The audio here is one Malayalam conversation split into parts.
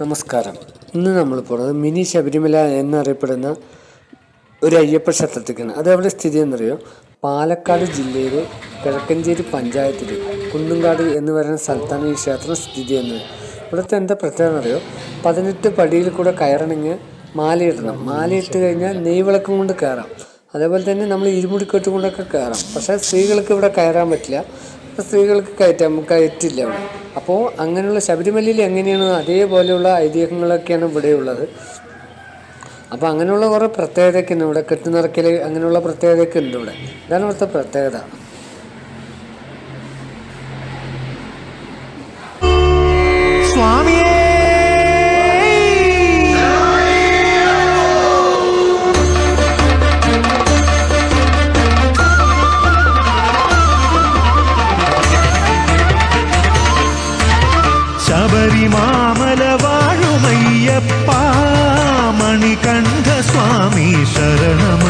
നമസ്കാരം. ഇന്ന് നമ്മൾ പോകുന്നത് മിനി ശബരിമല എന്നറിയപ്പെടുന്ന ഒരു അയ്യപ്പ ക്ഷേത്രത്തിലേക്കാണ്. അത് എവിടെ സ്ഥിതി എന്നറിയോ പാലക്കാട് ജില്ലയിലെ കിഴക്കഞ്ചേരി പഞ്ചായത്തിൽ കുന്നുംകാട് എന്ന് പറയുന്ന സ്ഥലത്താണ് ഈ ക്ഷേത്രം സ്ഥിതി ചെയ്യുന്നത്. ഇവിടുത്തെ എന്താ പ്രത്യേകത എന്നറിയോ പതിനെട്ട് പടിയിൽ കൂടെ കയറണമെങ്കിൽ മാലയിടണം. മാലയിട്ട് കഴിഞ്ഞാൽ നെയ്വിളക്കം കൊണ്ട് കയറാം. അതേപോലെ തന്നെ നമ്മൾ ഇരുമുടിക്കെട്ട് കൊണ്ടൊക്കെ കയറാം. പക്ഷേ സ്ത്രീകൾക്ക് ഇവിടെ കയറാൻ പറ്റില്ല. സ്ത്രീകൾക്ക് കയറ്റാൻ കയറ്റില്ല അവിടെ അപ്പോൾ അങ്ങനെയുള്ള ശബരിമലയിൽ എങ്ങനെയാണ് അതേപോലെയുള്ള ഐതിഹ്യങ്ങളൊക്കെയാണ് ഇവിടെയുള്ളത് അപ്പോൾ അങ്ങനെയുള്ള കുറേ പ്രത്യേകതയൊക്കെ ഉണ്ട് ഇവിടെ. കെട്ടുനിറക്കൽ അങ്ങനെയുള്ള പ്രത്യേകതയൊക്കെ ഉണ്ട് ഇവിടെ. ഇതാണ് ഇവിടുത്തെ പ്രത്യേകത. സ്വാമിയേ ശബരിമാമല വാഴുമയ്യപ്പ മണികണ്ഠ സ്വാമി ശരണമടിയങ്ങൾക്കു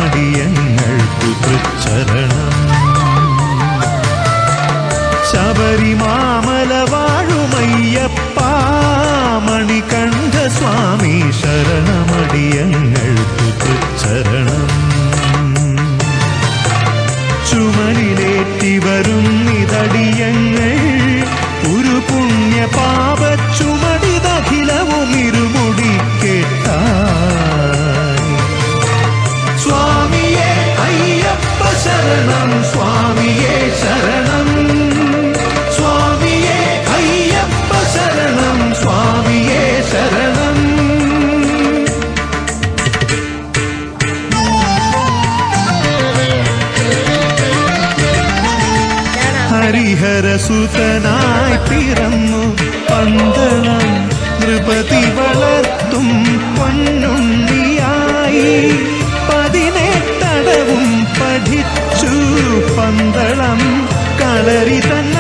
ഹരിഹരസുതനായി പിറന്നു. പന്തളം നൃപതി വളർത്തും പൊന്നുണ്ണിയായി. പതിനെട്ടടവും പഠിച്ചു പന്തളം കളരി തന്നഭിമാനമായൊരുണ്ണി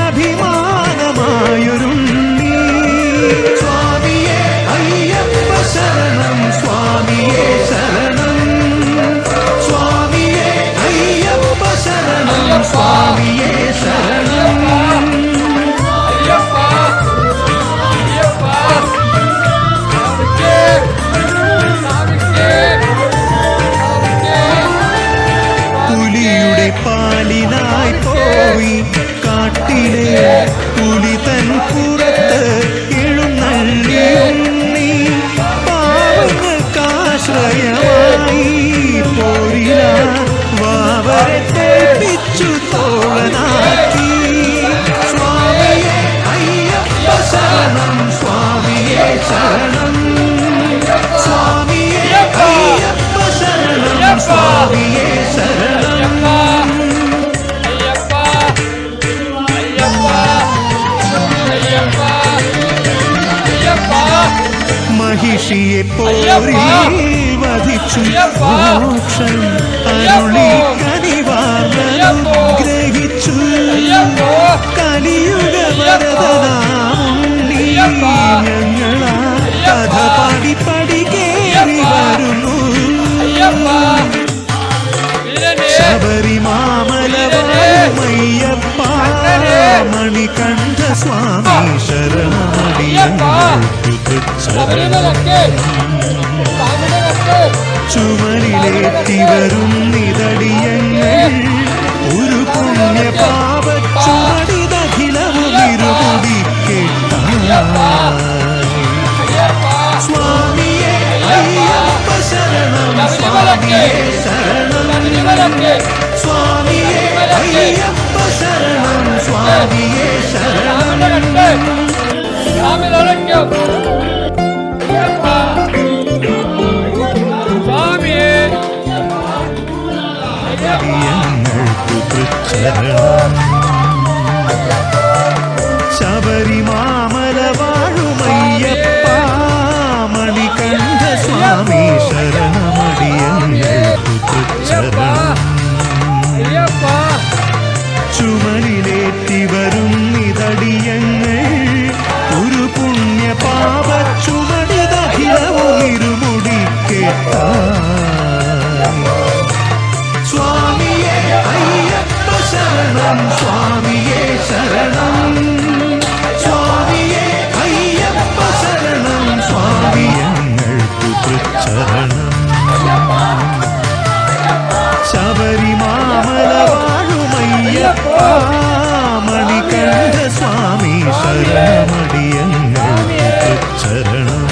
മഹിഷിയെ പോരി വധിച്ചു മോക്ഷം അരുളി കനിവാർന്നനുഗ്രഹിച്ചു കലിയുഗ വരദനാമുണ്ണി ഞങ്ങളാ കഥ പാടി പടി കേറി വരുന്നു. ശബരിമാമലവാമയ്യപ്പ മണികണ്ഠ സ്വാമി ശരണമടിയങ്ങൾ ചുമലിലേറ്റി വരും നിതടിയങ്ങൾ ഒരു പുണ്യ പാപ ചുമടിതഖിലവും ഇരുമുടി സ്വാമിയെ അയ്യപ്പ ശരണം സ്വാമിയെ ശരണം. സ്വാമിയെ അയ്യപ്പ ശരണം. സ്വാമിയെ ശരണം. സ്വാമി തൃച്ചരണം ചുമലിലേറ്റി ഒരു പുണ്യ പാപ ചുമടി ദഹിലവും മണികണ്ഠ സ്വാമി ശരണമടിയങ്ങൾ ചരണം.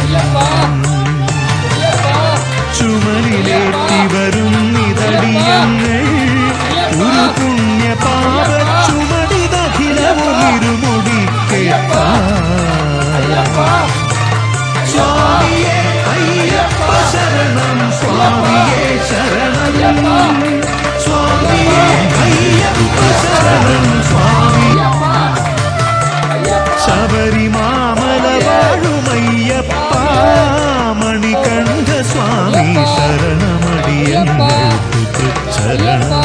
ചുമലിലേറ്റി വരും നിതടിയങ്ങൾ ഒരു പുണ്യ പാപ ചുമടി ദഖിലവും ഇരുമുടി സ്വാമിയെ അയ്യപ്പ ശരണം സ്വാമിയെ ശരണം. சபரி மாமல வாழுமையப்பா மணிகண்ட சுவாமி சரணமடியன் சரணா